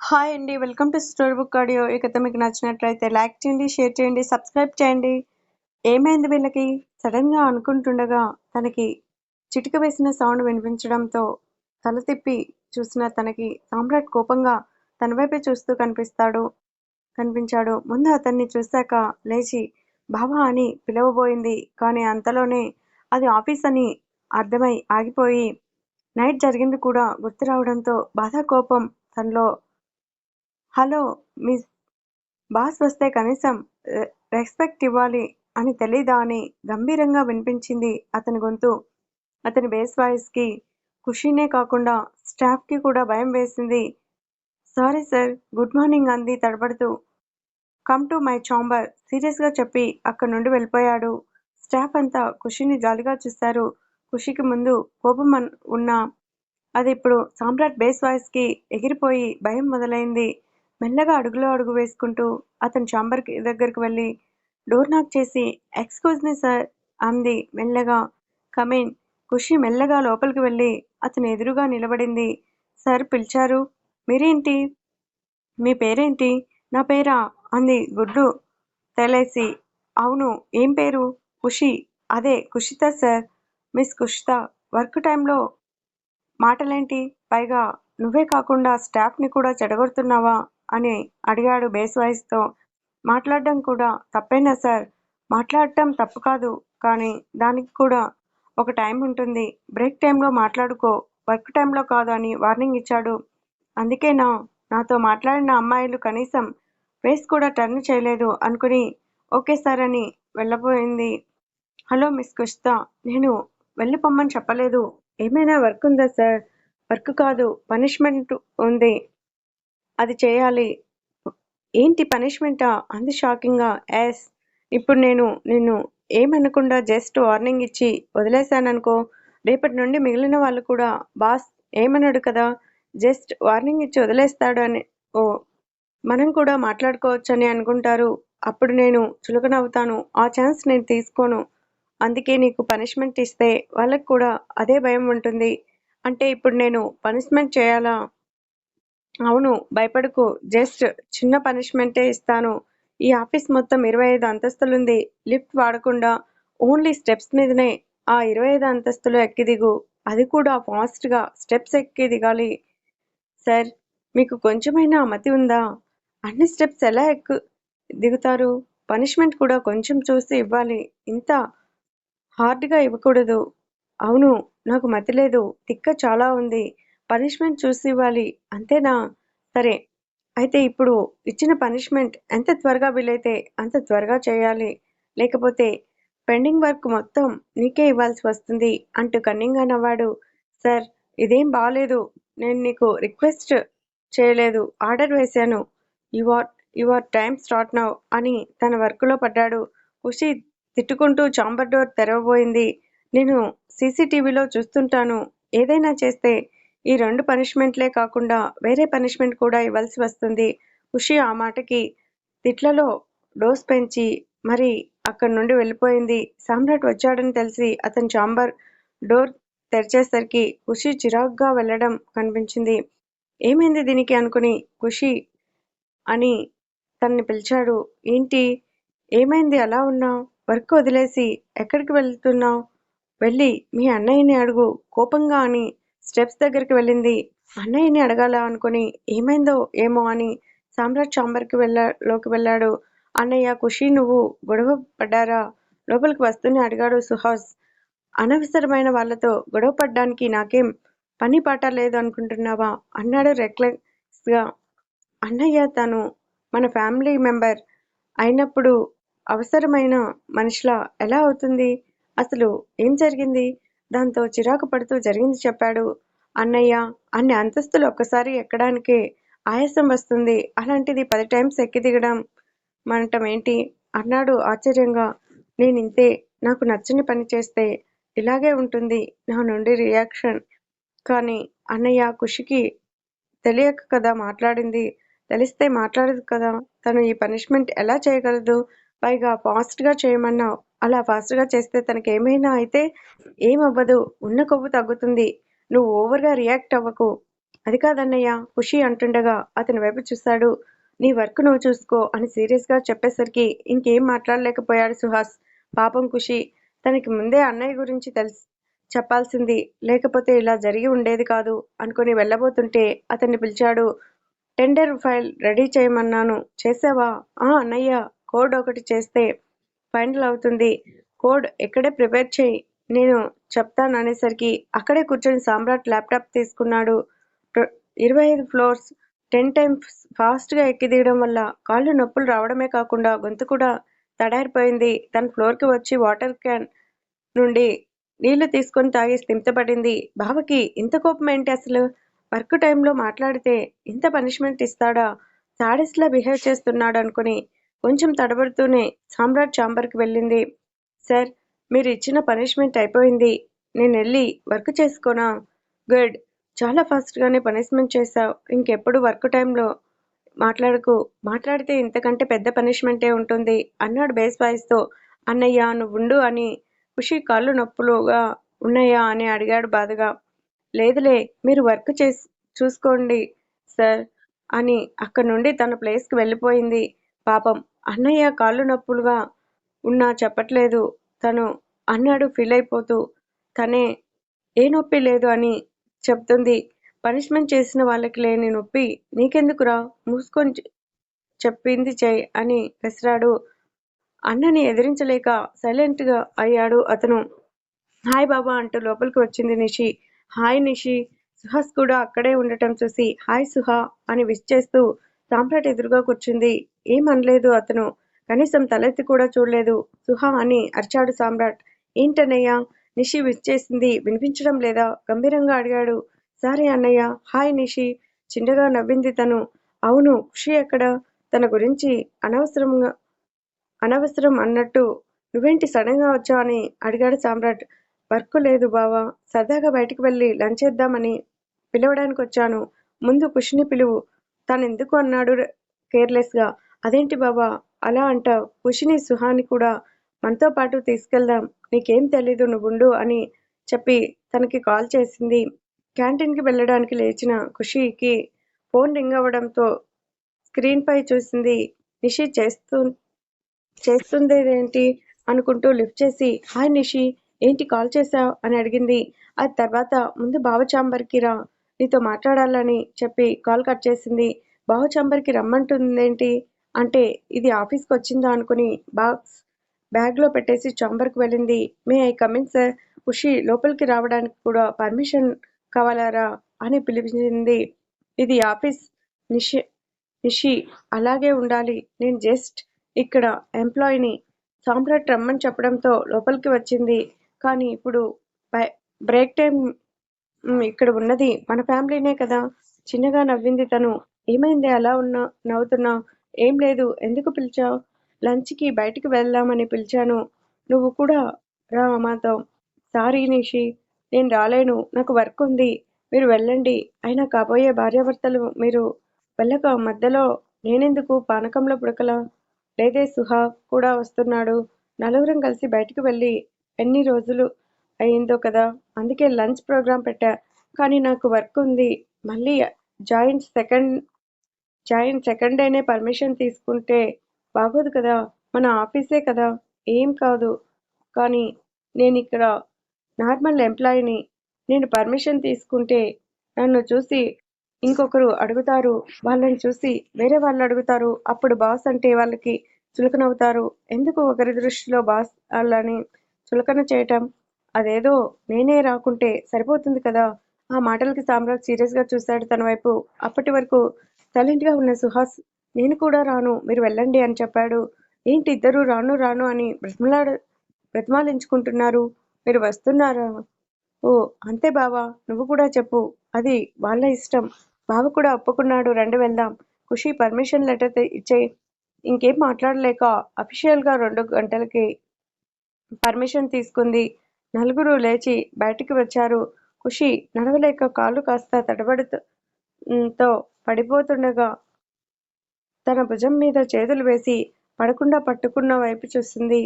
Hi అండి welcome to story book audio. ఈ కథ మీకు నచ్చినట్లయితే లైక్ చేయండి షేర్ చేయండి సబ్స్క్రైబ్ చేయండి. ఏమైంది వీళ్ళకి? సడన్గా అనుకుంటుండగా తనకి చిటిక వేసిన సౌండ్ వినిపించడంతో తల తిప్పి చూసిన తనకి సామ్రాట్ కోపంగా తన వైపే చూస్తూ కనిపిస్తాడు కనిపించాడు. ముందు అతన్ని చూశాక లేచి బావా అని పిలవబోయింది. కానీ అంతలోనే అది ఆఫీస్ అని అర్థమై ఆగిపోయి నైట్ జరిగింది కూడా గుర్తు రావడంతో బాధ కోపం తనలో హలో మిస్ బాస్ వస్తే కనీసం రె- రెస్పెక్ట్ ఇవ్వాలి అని తెలీదా అని గంభీరంగా వినిపించింది అతని గొంతు. అతని బేస్ వాయిస్కి ఖుషీనే కాకుండా స్టాఫ్కి కూడా భయం వేసింది. సారీ సార్ గుడ్ మార్నింగ్ అంది తడబడుతూ. కమ్ టు మై చాంబర్ సీరియస్గా చెప్పి అక్కడి నుండి వెళ్ళిపోయాడు. స్టాఫ్ అంతా ఖుషిని జాలిగా చూశారు. ఖుషికి ముందు కోపం ఉన్న ఉన్నా అది ఇప్పుడు సామ్రాట్ బేస్ వాయిస్కి ఎగిరిపోయి భయం మొదలైంది. మెల్లగా అడుగులో అడుగు వేసుకుంటూ అతని చాంబర్కి దగ్గరికి వెళ్ళి డోర్ నాక్ చేసి ఎక్స్క్యూజ్ మీ సార్ అంది మెల్లగా. కమీన్. ఖుషి మెల్లగా లోపలికి వెళ్ళి అతని ఎదురుగా నిలబడింది. సార్ పిలిచారు. మీరేంటి? మీ పేరేంటి? నా పేరా? అంది గుడ్డు తెలేసి. అవును ఏం పేరు? ఖుషి. అదే Khushitha sir. Miss Khushitha work టైంలో మాటలేంటి? పైగా నువ్వే కాకుండా స్టాఫ్ని కూడా చెడగొడుతున్నావా? అని అడిగాడు బేస్ వాయిస్తో మాట్లాడడం కూడా తప్పేనా సార్? మాట్లాడటం తప్పు కాదు కానీ దానికి కూడా ఒక టైం ఉంటుంది. బ్రేక్ టైంలో మాట్లాడుకో వర్క్ టైంలో కాదు అని వార్నింగ్ ఇచ్చాడు. అందుకేనా? నాతో మాట్లాడిన అమ్మాయిలు కనీసం ఫేస్ కూడా టర్న్ చేయలేదు అనుకుని ఓకే సార్ అని వెళ్ళబోయింది. హలో మిస్ కుష్తా నేను వెళ్ళిపోమ్మని చెప్పలేదు. ఏమైనా వర్క్ ఉందా సార్? వర్క్ కాదు పనిష్మెంట్ ఉంది. అది చేయాలి. ఏంటి పనిష్మెంటా అంది షాకింగ్గా ఎస్ ఇప్పుడు నేను నిన్ను ఏమనకుండా జస్ట్ వార్నింగ్ ఇచ్చి వదిలేశాననుకో రేపటి నుండి మిగిలిన వాళ్ళు కూడా బాస్ ఏమన్నాడు కదా? జస్ట్ వార్నింగ్ ఇచ్చి వదిలేస్తాడు అని ఓ మనం కూడా మాట్లాడుకోవచ్చని అనుకుంటారు. అప్పుడు నేను చులకనవుతాను. ఆ ఛాన్స్ నేను తీసుకోను. అందుకే నీకు పనిష్మెంట్ ఇస్తే వాళ్ళకు కూడా అదే భయం ఉంటుంది. అంటే ఇప్పుడు నేను పనిష్మెంట్ చేయాలా? అవును భయపడకు. జస్ట్ చిన్న పనిష్మెంటే ఇస్తాను. ఈ ఆఫీస్ మొత్తం ఇరవై ఐదు అంతస్తులుంది. లిఫ్ట్ వాడకుండా ఓన్లీ స్టెప్స్ మీదనే ఆ ఇరవై ఐదు అంతస్తులు ఎక్కి దిగు అది కూడా ఫాస్ట్గా స్టెప్స్ ఎక్కి దిగాలి. సార్ మీకు కొంచెమైనా మతి ఉందా? అన్ని స్టెప్స్ ఎలా ఎక్కు దిగుతారు? పనిష్మెంట్ కూడా కొంచెం చూసి ఇవ్వాలి. ఇంత హార్డ్గా ఇవ్వకూడదు. అవును నాకు మతి లేదు. తిక్క చాలా ఉంది. పనిష్మెంట్ చూసి ఇవ్వాలి అంతేనా? సరే అయితే ఇప్పుడు ఇచ్చిన పనిష్మెంట్ ఎంత త్వరగా వీలైతే అంత త్వరగా చేయాలి. లేకపోతే పెండింగ్ వర్క్ మొత్తం నీకే ఇవ్వాల్సి వస్తుంది అంటూ కన్నింగా నవ్వాడు. సార్ ఇదేం బాగాలేదు నేను నీకు రిక్వెస్ట్ చేయలేదు. ఆర్డర్ వేశాను. Your your time start now అని తన వర్క్లో పడ్డాడు. ఖుషి తిట్టుకుంటూ చాంబర్ డోర్ తెరవబోయింది. నేను సీసీటీవీలో చూస్తుంటాను. ఏదైనా చేస్తే ఈ రెండు పనిష్మెంట్లే కాకుండా వేరే పనిష్మెంట్ కూడా ఇవ్వాల్సి వస్తుంది. ఖుషి ఆ మాటకి తిట్లలో డోస్ పెంచి మరి అక్కడి నుండి వెళ్ళిపోయింది. సామ్రాట్ వచ్చాడని తెలిసి అతని చాంబర్ డోర్ తెరిచేసరికి ఖుషి చిరాగ్గా వెళ్ళడం కనిపించింది. ఏమైంది దీనికి అనుకుని ఖుషి అని తనని పిలిచాడు. ఏంటి? ఏమైంది? అలా ఉన్నావు? వర్క్ వదిలేసి ఎక్కడికి వెళ్తున్నావు? వెళ్ళి మీ అన్నయ్యని అడుగు. కోపంగా అని స్టెప్స్ దగ్గరికి వెళ్ళింది. అన్నయ్యని అడగాల? అనుకుని ఏమైందో ఏమో అని సామ్రాట్ చాంబర్కి వెళ్ళా లోకి వెళ్ళాడు. అన్నయ్య ఖుషి నువ్వు గొడవ పడ్డారా? లోపలికి వస్తూనే అడిగాడు సుహాస్. అనవసరమైన వాళ్ళతో గొడవ పడ్డానికి నాకేం పని పాట లేదు అనుకుంటున్నావా? అన్నాడు రెక్లెస్గా. అన్నయ్య తను మన ఫ్యామిలీ మెంబర్ అయినప్పుడు అవసరమైన మనిషిలా ఎలా అవుతుంది? అసలు ఏం జరిగింది? దాంతో చిరాకు పడుతూ జరిగింది చెప్పాడు. అన్నయ్య అన్ని అంతస్తులు ఒక్కసారి ఎక్కడానికే ఆయాసం వస్తుంది. అలాంటిది పది టైమ్స్ ఎక్కి దిగడం మనటం ఏంటి? అన్నాడు ఆశ్చర్యంగా. నేనింతే నాకు నచ్చని పని చేస్తే ఇలాగే ఉంటుంది నా నుండి రియాక్షన్. కానీ అన్నయ్య ఖుషికి తెలియక కదా మాట్లాడింది. తెలిస్తే మాట్లాడదు కదా. తను ఈ పనిష్మెంట్ ఎలా చేయగలదు? పైగా ఫాస్ట్గా చేయమన్నావు. అలా ఫాస్ట్గా చేస్తే తనకి ఏమైనా అయితే ఏమవ్వదు. ఉన్న కొవ్వు తగ్గుతుంది. నువ్వు ఓవర్గా రియాక్ట్ అవ్వకు. అది కాదన్నయ్య ఖుషి అంటుండగా అతని వైపు చూశాడు నీ వర్క్ నువ్వు చూసుకో అని సీరియస్గా చెప్పేసరికి ఇంకేం మాట్లాడలేకపోయాడు సుహాస్. పాపం ఖుషి తనకి ముందే అన్నయ్య గురించి తెలుసు. చెప్పాల్సింది లేకపోతే ఇలా జరిగి ఉండేది కాదు అనుకుని వెళ్ళబోతుంటే అతన్ని పిలిచాడు. టెండర్ ఫైల్ రెడీ చేయమన్నాను. చేసావా? ఆ అన్నయ్య కోడ్ ఒకటి చేస్తే ఫైనల్ అవుతుంది. కోడ్ ఎక్కడే ప్రిపేర్ చేయి. నేను చెప్తాను అనేసరికి అక్కడే కూర్చొని సామ్రాట్ ల్యాప్టాప్ తీసుకున్నాడు. ఇరవై ఐదు ఫ్లోర్స్ టెన్ టైమ్స్ ఫాస్ట్గా ఎక్కి దిగడం వల్ల కాళ్ళు నొప్పులు రావడమే కాకుండా గొంతు కూడా తడారిపోయింది. తన ఫ్లోర్కి వచ్చి వాటర్ క్యాన్ నుండి నీళ్ళు తీసుకొని తాగి స్థిమితపడింది. బావకి ఇంత కోపం ఏంటి అసలు? వర్క్ టైంలో మాట్లాడితే ఇంత పనిష్మెంట్ ఇస్తాడా? సాడీస్లా బిహేవ్ చేస్తున్నాడు అనుకుని కొంచెం తడబడుతూనే సామ్రాట్ ఛాంబర్కి వెళ్ళింది. సార్ మీరు ఇచ్చిన పనిష్మెంట్ అయిపోయింది. నేను వెళ్ళి వర్క్ చేసుకోనా గుడ్. చాలా ఫాస్ట్గానే పనిష్మెంట్ చేశావు. ఇంకెప్పుడు వర్క్ టైంలో మాట్లాడకు. మాట్లాడితే ఇంతకంటే పెద్ద పనిష్మెంటే ఉంటుంది అన్నాడు బేస్ వాయిస్తో అన్నయ్య నువ్వుండు అని ఖుషి కాళ్ళు నొప్పులుగా ఉన్నాయా అని అడిగాడు బాధగా. లేదులే మీరు వర్క్ చేసి చూసుకోండి సార్ అని అక్కడి నుండి తన ప్లేస్కి వెళ్ళిపోయింది. పాపం అన్నయ్య కాళ్ళు నొప్పులుగా ఉన్నా చెప్పట్లేదు. తను అన్నాడు ఫీల్ అయిపోతూ తనే ఏ నొప్పి లేదు అని చెప్తుంది. పనిష్మెంట్ చేసిన వాళ్ళకి లేని నొప్పి నీకెందుకురా? మూసుకొని చెప్పింది చెయ్యి అని విసిరాడు అన్నని ఎదిరించలేక సైలెంట్గా అయ్యాడు అతను. హాయ్ బాబా అంటూ లోపలికి వచ్చింది నిషి. హాయ్ నిషి. సుహాస్ కూడా అక్కడే ఉండటం చూసి హాయ్ సుహా అని విష్ చేస్తూ సాంప్రాట్ ఎదురుగా కూర్చుంది. ఏం అనలేదు అతను. కనీసం తలెత్తి కూడా చూడలేదు. సుహా అని అరిచాడు సామ్రాట్. ఏంటన్నయ్య? నిషి విచ్చేసింది వినిపించడం లేదా? గంభీరంగా అడిగాడు. సారీ అన్నయ్య. హాయ్ నిషి. చిన్నగా నవ్వింది తను. అవును ఖుషి ఎక్కడ? తన గురించి అనవసరంగా అనవసరం అన్నట్టు. నువ్వేంటి సడన్గా వచ్చావు అని అడిగాడు సామ్రాట్. వర్క్ లేదు బావా. సరదాగా బయటికి వెళ్ళి లంచ్ చేద్దామని పిలవడానికి వచ్చాను ముందు ఖుషిని పిలువు. తను ఎందుకు అన్నాడు కేర్లెస్గా అదేంటి బాబా? అలా అంటావు ఖుషిని సుహాని కూడా మనతో పాటు తీసుకెళ్దాం. నీకేం తెలీదు నువ్వుండు అని చెప్పి తనకి కాల్ చేసింది. క్యాంటీన్కి వెళ్ళడానికి లేచిన ఖుషికి ఫోన్ రింగ్ అవ్వడంతో స్క్రీన్పై చూసింది. నిషి చేస్తూ చేస్తుందేంటి అనుకుంటూ లిఫ్ట్ చేసి హాయ్ నిషి ఏంటి కాల్ చేశావు? అని అడిగింది. ఆ తర్వాత ముందు బావ చాంబర్కి రా. నీతో మాట్లాడాలని చెప్పి కాల్ కట్ చేసింది. బావ చాంబర్కి రమ్మంటుందేంటి? అంటే ఇది ఆఫీస్కి వచ్చిందా అనుకుని బాక్స్ బ్యాగ్లో పెట్టేసి చాంబర్కి వెళ్ళింది. May I come in sir. Khushi లోపలికి రావడానికి కూడా పర్మిషన్ కావాలారా? అని పిలిపించింది. ఇది ఆఫీస్ నిషి నిషి అలాగే ఉండాలి. నేను జస్ట్ ఇక్కడ ఎంప్లాయీని సామ్రాట్ రమ్మని చెప్పడంతో లోపలికి వచ్చింది. కానీ ఇప్పుడు బై- బ్రేక్ టైం ఇక్కడ ఉన్నది. మన ఫ్యామిలీనే కదా. చిన్నగా నవ్వింది తను. ఏమైంది? అలా ఉన్నా నవ్వుతున్నా. ఏం లేదు. ఎందుకు పిలిచావు? లంచ్కి బయటికి వెళ్దామని పిలిచాను. నువ్వు కూడా రా మాతో. సారీ నిషి నేను రాలేను. నాకు వర్క్ ఉంది. మీరు వెళ్ళండి. అయినా కాబోయే భార్యాభర్తలు మీరు వెళ్ళక మధ్యలో నేనెందుకు పానకంలో పుడకలా? లేదే సుహా కూడా వస్తున్నాడు. నలుగురం కలిసి బయటికి వెళ్ళి ఎన్ని రోజులు అయిందో కదా? అందుకే లంచ్ ప్రోగ్రాం పెట్టా. కానీ నాకు వర్క్ ఉంది. మళ్ళీ జాయింట్ సెకండ్ జాయిన్ సెకండ్ డేనే పర్మిషన్ తీసుకుంటే బాగోదు కదా. మన ఆఫీసే కదా. ఏం కాదు. కానీ నేను ఇక్కడ నార్మల్ ఎంప్లాయీని. నేను పర్మిషన్ తీసుకుంటే నన్ను చూసి ఇంకొకరు అడుగుతారు. వాళ్ళని చూసి వేరే వాళ్ళు అడుగుతారు. అప్పుడు బాస్ అంటే వాళ్ళకి చులకనవుతారు. ఎందుకు ఒకరి దృష్టిలో బాస్ వాళ్ళని చులకన చేయటం? అదేదో నేనే రాకుంటే సరిపోతుంది కదా. ఆ మాటలకి సామ్రాజ్ సీరియస్గా చూశాడు తన వైపు. అప్పటి వరకు సైలెంట్గా ఉన్న సుహాస్ నేను కూడా రాను మీరు వెళ్ళండి అని చెప్పాడు. ఏంటి ఇద్దరు రాను రాను అని బ్రతిమలాడ బ్రతిమాలించుకుంటున్నారు. మీరు వస్తున్నారా? ఓ అంతే బావా నువ్వు కూడా చెప్పు. అది వాళ్ళ ఇష్టం. బావ కూడా ఒప్పుకున్నాడు. రెండు వెళ్దాం. ఖుషి పర్మిషన్ లెటర్ ఇచ్చే ఇంకేం మాట్లాడలేక అఫీషియల్గా రెండు గంటలకి పర్మిషన్ తీసుకుంది. నలుగురు లేచి బయటికి వచ్చారు. ఖుషి నడవలేక కాళ్ళు కాస్త తడబడుతో పడిపోతుండగా తన భుజం మీద చేతులు వేసి పడకుండా పట్టుకున్న వైపు చూసింది.